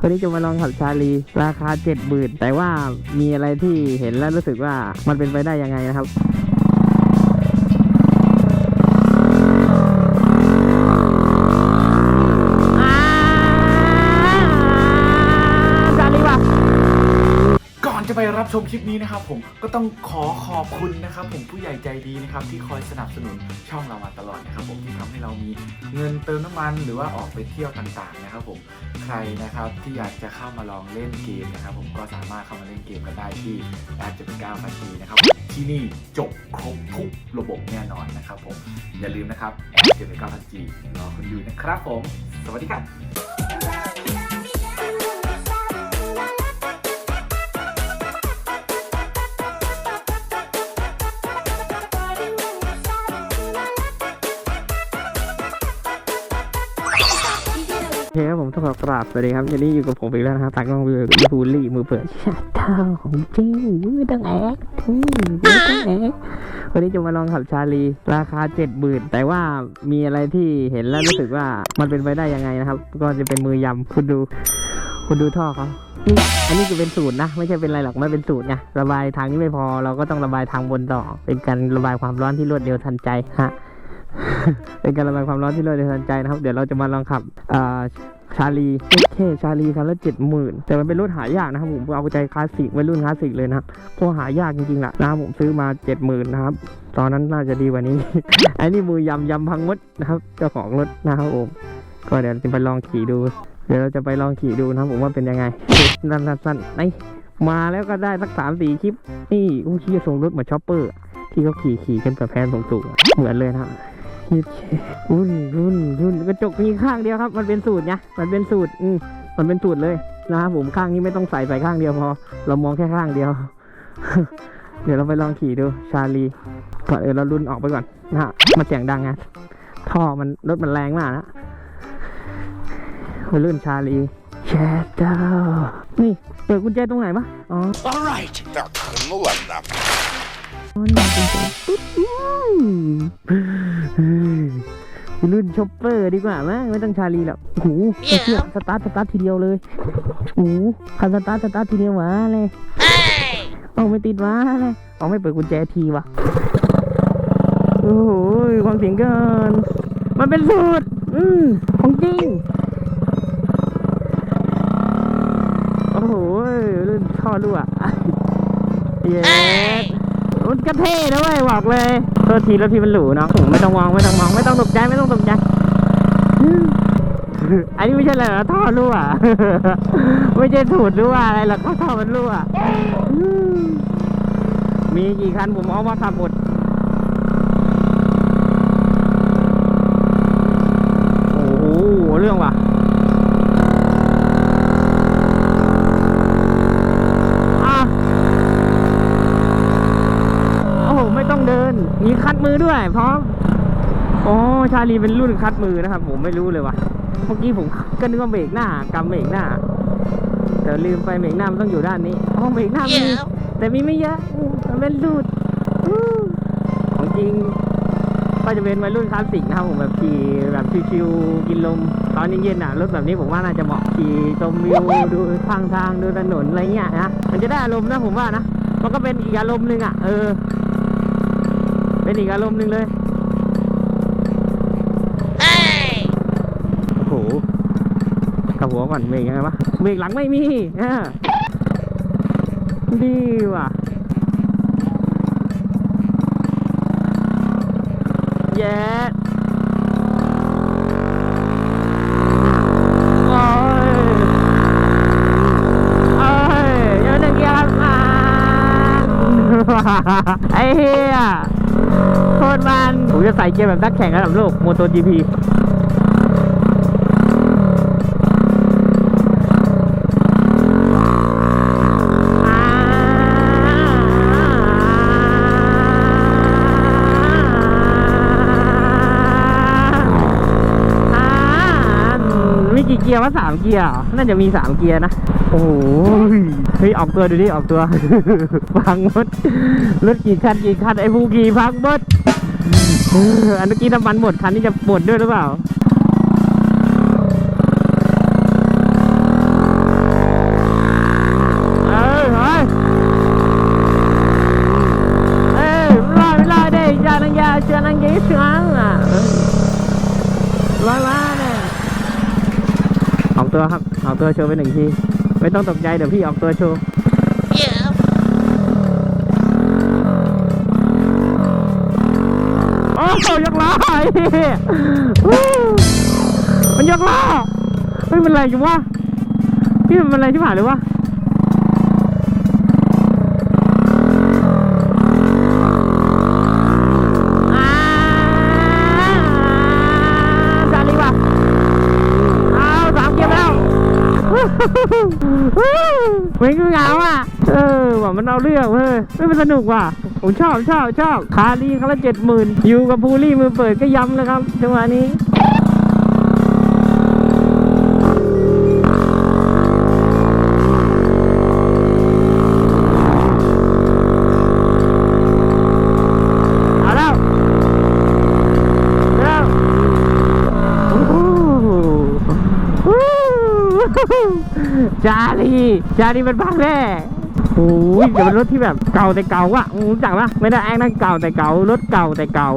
วันนี้จะมาลองขับชาลีราคาเจ็ดหมื่นแต่ว่ามีอะไรที่เห็นแล้วรู้สึกว่ามันเป็นไปได้ยังไงนะครับ มคลิปนี้นะครับผมก็ต้องขอขอบคุณนะครับผมผู้ใหญ่ใจดีนะครับที่คอยสนับสนุนช่องเรามาตลอดนะครับผมที่ทำให้เรามีเงินเติมน้ำมันหรือว่าออกไปเที่ยวต่างๆนะครับผมใครนะครับที่อยากจะเข้ามาลองเล่นเกมนะครับผมก็สามารถเข้ามาเล่นเกมกันได้ที่แอปจะเป็นก้าวพันทีนะครับที่นี่จบครบทุกระบบแน่นอนนะครับผมอย่าลืมนะครับแอปจะเป็นก้าวพันจีรอคุณอยู่นะครับผม สวัสดีครับ โอเคครับผมต้องขอกราบสวัสดีครับวันนี้อยู่กับผมอีกแล้วนะครับตักน้องวิวกับบูลลี่มือเปิดชัดเท้าของจริงไม่ต้องแอคอืมไม่ต้องแอควันนี้จะมาลองขับชาลี ราคาเจ็ดหมื่นแต่ว่ามีอะไรที่เห็นแล้วรู้สึกว่ามันเป็นไปได้ยังไงนะครับ ก็จะเป็นมือยำคุณดู คุณดูท่อเขาอันนี้จะเป็นสูตรนะ ไม่ใช่เป็นอะไรหรอกไม่เป็นสูตรไงระบายทางนี้ไม่พอเราก็ต้องระบายทางบนต่อ เป็นการระบายความร้อนที่รวดเร็วทันใจฮะ เป็นการระบายความร้อนที่รวดเร็วทันใจนะครับ เดี๋ยวเราจะมาลองขับอ่าชาลีเท่ชาลีคันละเจ็ดหมื่นแต่มันเป็นรถหายากนะครับผมเอาใจคลาสสิกไวัยรุ่นคลาสสิกเลยนะครับเพราะหายากจริงๆแหละนะครับผมซื้อมาเจ็ดหมื่นนะครับ ตอนนั้นน่าจะดีกว่านี้ไอ้นี่มือยำยำพังมดนะครับเจ้าของรถนะครับผมก็เดี๋ยวจะไปลองขี่ดู เดี๋ยวเราจะไปลองขี่ดูนะครับผมว่าเป็นยังไงสั้นสั้นๆนี่มาแล้วก็ได้สักสามสี่คลิป นี่อู้ขี่ส่งรถมือนช็อปเปอร์ ที่เขาขี่ขี่กันแบบแพนสูงๆอะเหมือนเลยนะ ครับยิดเช่รุ่นรุ่นรุ่นกระจกมีข้างเดียวครับ มันเป็นสูตรไงมันเป็นสูตร อืมมันเป็นสูตรเลยนะครับผมข้างนี้ไม่ต้องใส่ใส่ข้างเดียวพอ เรามองแค่ข้างเดียว เดี๋ยวเราไปลองขี่ดูชาลีก่อนเออเรารุ่นออกไปก่อนนะฮะมาเสียงดังไงท่อมันรถมันแรงมากนะ วัยรุ่นชาลีแชทเดอร์นี่เปิดกุญแจตรงไหนปะอ๋อ Alright. Так, ну ладно. นี่กุญแจปุ๊บอืมเฮ้ยวัยรุ่นชอปเปอร์ดีกว่ามั้งไม่ต้องชาลีหรอกโอ้โหไม่เชื่อสตาร์ทสตาร์ททีเดียวเลยโอ้โหคันสตาร์ทสตาร์ททีเดียวหวาเลยเอาไม่ติดหวาเลยเอาไม่เปิดกุญแจทีวะโอ้โหความเสียงเกินมันเป็นสูตรอืมของจริงโอ้โหรุ่นท่อรั่วเย้ มันก็เท่นะเว้ยบอกเลยตัวทีแล้วพี่มันหรูเนาะไม่ต้องมองไม่ต้องมองไม่ต้องตกใจไม่ต้องตกใจอันนี้ไม่ใช่อะไรหรอกท่อรั่วไม่ใช่ถูดหรือว่าอะไรหรอกท่อมันรั่วมีกี่คันผมเอามาขับหมดโอ้โหเรื่องว่ะ อะโอ้โห ไม่ต้องเดิน มีคั ดมือด้วยพร้อมอ๋อชาลีเป็นรุ่นคัดมือนะครับ ผมไม่รู้เลยว่ะ เมื่อกี้ผมก็นึกว่าเบรกหน้ากำเบรกหน้า แต่ลืมไปเบรกหน้ามันต้องอยู่ด้านนี้อ๋อเบรกหน้ามีแต่มีไม่เยอะอู้มันเป็นรูดอู้ของจริงก็จะเป็นวัยรุ่นคลาสสิกนะครับผมแบบขี่แบบชิวๆกินลมตอนเย็นๆอะรถแบบนี้ผมว่าน่าจะเหมาะขี่ชมวิวดูข้างทางดูถนนอะไรเงี้ยนะมันจะได้อารมณ์นะผมว่านะมันก็เป็นอีกอารมณ์หนึ่งอะเออ เป็นอีกอารมณ์หนึ่งเลยโอ้โหกลับหัวก่อนเบรกยังไงวะเบรกหลังไม่มีอ่าดีว่ะเย้ จะใส่เกียร์แบบนักแข่งระดับโลกโมโตจีพีมีกี่เกียร์วะสามเกียร์น่าจะมีสามเกียร์นะ โอ้โหเฮ้ยออกตัวดูดิออกตัวพังหมดรถกี่คันกี่คันไอ้ภูกี่พังหมด อันเมื่กี้น้ำมันหมดคันนี้จะหมดด้วยหรือเปล่าเชื่อนังเยเชื่องอะร้อยว่าเนี่ยออกตัวครับออกตัวโชว์ไปหนึ่งที ไม่ต้องตกใจเดี๋ยวพี่ออกตัวโชว์ ยยกล้อไอมันยกล้อเฮ้ยมันอะไรอยู่วะพี่มันอะไรที่ผ่านเลยวะอ่าจารีว่ะเอาสามเกมแล้วไม่คือเงาอะ เออว่ามันเอาเรื่องเว้ยไม่เป็นสนุกว่ะ ผมชอบชอบชอบคารีครั้งละเจ็ดหมื่นอยู่กับพูลี่มือเปิดก็ย้ำนะครับจังหวะนี้อาแล้วเอาแล้วโอ้โหโอ้โหจารีจารีเป็นพังแน่ โอ้ยเดี๋ยวเป็นรถที่แบบเก่าแต่เก่าอะรู้จักปะไม่ได้แอ้งนะเก่าแต่เก่ารถเก่าแต่เก่า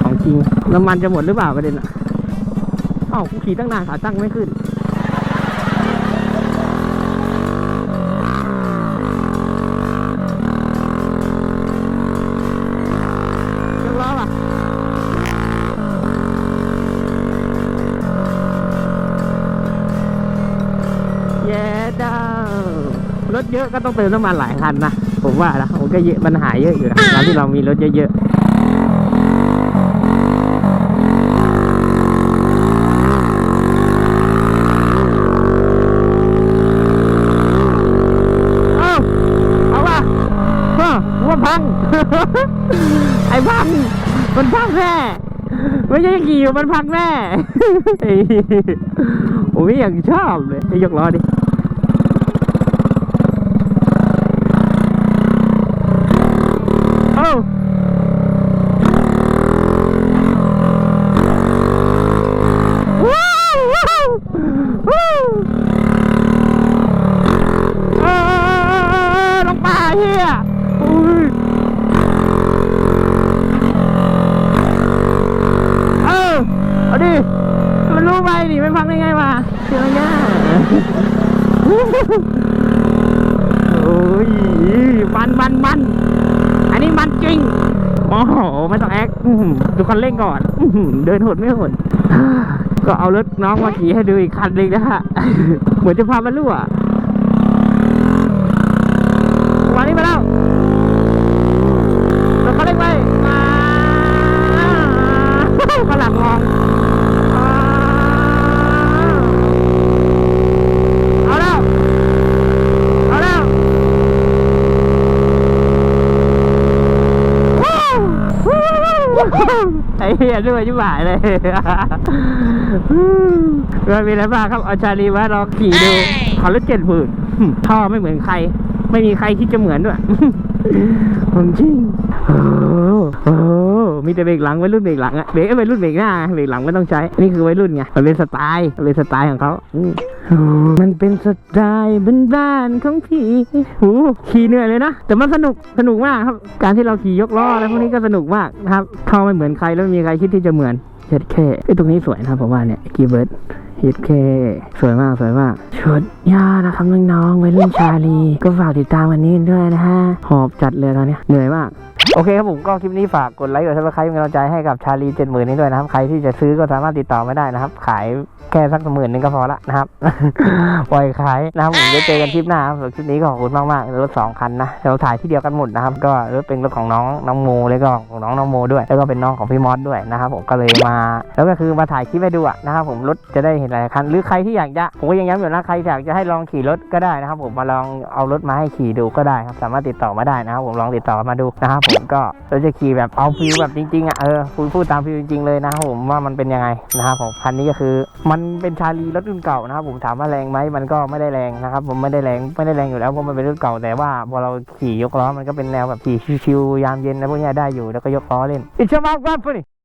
ของจริงน้ำมันจะหมดหรือเปล่าประเด็นอะเอ้าขี่ตั้งนานขาตั้งไม่ขึ้นยกล้อป่ะเย้ดาว รถเยอะก็ต้องเติมน้ำมันหลายคันนะ ผมว่านะผมก็เยอะปัญหาเยอะอยู่นะการที่เรามีรถเยอะๆเอ้าเอาว่ะเฮ้อว่าพังไอ้พัง มันพังแน่ไม่ใช่ขี่อยู่มันพังแน่ไอ้โอ้ยอย่างชอบเลยไอ้ยกล้อดิ ไปดิไม่พังได้ไงวะเชื่อง่ายโอ้ยมันมันมันอันนี้มันจริงโอ้โหไม่ต้องแอคดูคันเร่งก่อนเดินหดไม่หดก็เอารถน้องมาขี่ให้ดูอีกคันหนึ่งนะฮะเหมือนจะพามันรั่ว ไอ้เหี้ยด้วยชิบหายเลยเรามีอะไรบ้างครับเอาชาลีมาลองขี่ดูขอรถเจ็ดหมื่นท่อไม่เหมือนใคร ไม่มีใครคิดจะเหมือนด้วยผมจริงโอ้โห มีแต่เบรกหลังไว้รุ่นเบรกหลังอะเบรกไอ้ยวัยรุ่นเบรกหน้าไงเบรกหลังไม่ต้องใช้ นี่คือวัยรุ่นไงมันเป็นสไตล์มันเป็นสไตล์ของเขาอืมโอ้มันเป็นสไตล์บ้านๆของพี่โอ้ขี่เหนื่อยเลยนะ แต่มันสนุกสนุกมากครับ การที่เราขี่ยกล้ออะไรพวกนี้ก็สนุกมากนะครับเข้าไม่เหมือนใครแล้วไม่มีใครคิดที่จะเหมือนเจ็ดเคไอ้ยตรงนี้สวยนะครับผมว่าเนี่ยกีเบิร์ด ฮิตเค สวยมาก สวยมาก ชุดยอดนะครับน้องๆวัยรุ่นชาลี ก็ฝากติดตามวันนี้ด้วยนะฮะ หอบจัดเลยตอนนี้เหนื่อยมาก โอเคครับผมก็คลิปนี้ฝากกดไลค์กดซับสไครต์เป็นกำลังใจให้กับชาลีเจ็ดหมื่นนี้ด้วยนะครับ ใครที่จะซื้อก็สามารถติดต่อมาได้นะครับ ขาย แค่สักหมื่นหนึงก็พอละนะครับ ปล่อยขายนะครับผมจะเจอกันคลิปหน้าครับรับคลิปนี้ก็ขอบคุณมากๆรถสองคันนะเราถ่ายที่เดียวกันหมดนะครับ ก็รถเป็นรถของน้องน้องโมแล้วก็ของน้องน้องโมด้วย แล้วก็เป็นน้องของพี่มอสด้วยนะครับผมก็เลยมา แล้วก็คือมาถ่ายคลิปให้ดูนะครับผมรถจะได้เห็นหลายคัน หรือใครที่อยากจะผมก็ยังย้ำอยู่นะใครอยากจะให้ลองขี่รถก็ได้นะครับ ผมมาลองเอารถมาให้ขี่ดูก็ได้ครับ สามารถติดต่อมาได้นะครับ ผมลองติดต่อมาดูนะครับผมก็เราจะขี่แบบเอาฟิลแบบจริงๆอะเออพูดพูดตามฟิลจริงๆเลยนะครับผมว่ามันเป็นยังไงนะครับผมคันนี้ก็คือมันันเป็นชาลีรถรุ่นเก่านะครับ ผมถามว่าแรงไหมมันก็ไม่ได้แรงนะครับ ผมไม่ได้แรงไม่ได้แรงอยู่แล้วเพราะมันเป็นรุ่นเก่าแต่ว่าพอเราขี่ยกล้อมันก็เป็นแนวแบบขี่ชิวๆยามเย็นนะพวกเนี้ยได้อยู่แล้วก็ยกล้อเล่น It's about fun funny Yeah.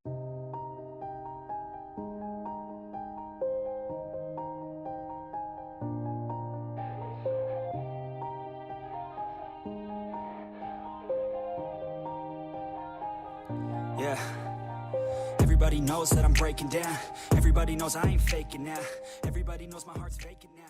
Everybody knows that I'm breaking down. Everybody knows I ain't faking now. Everybody knows my heart's faking now.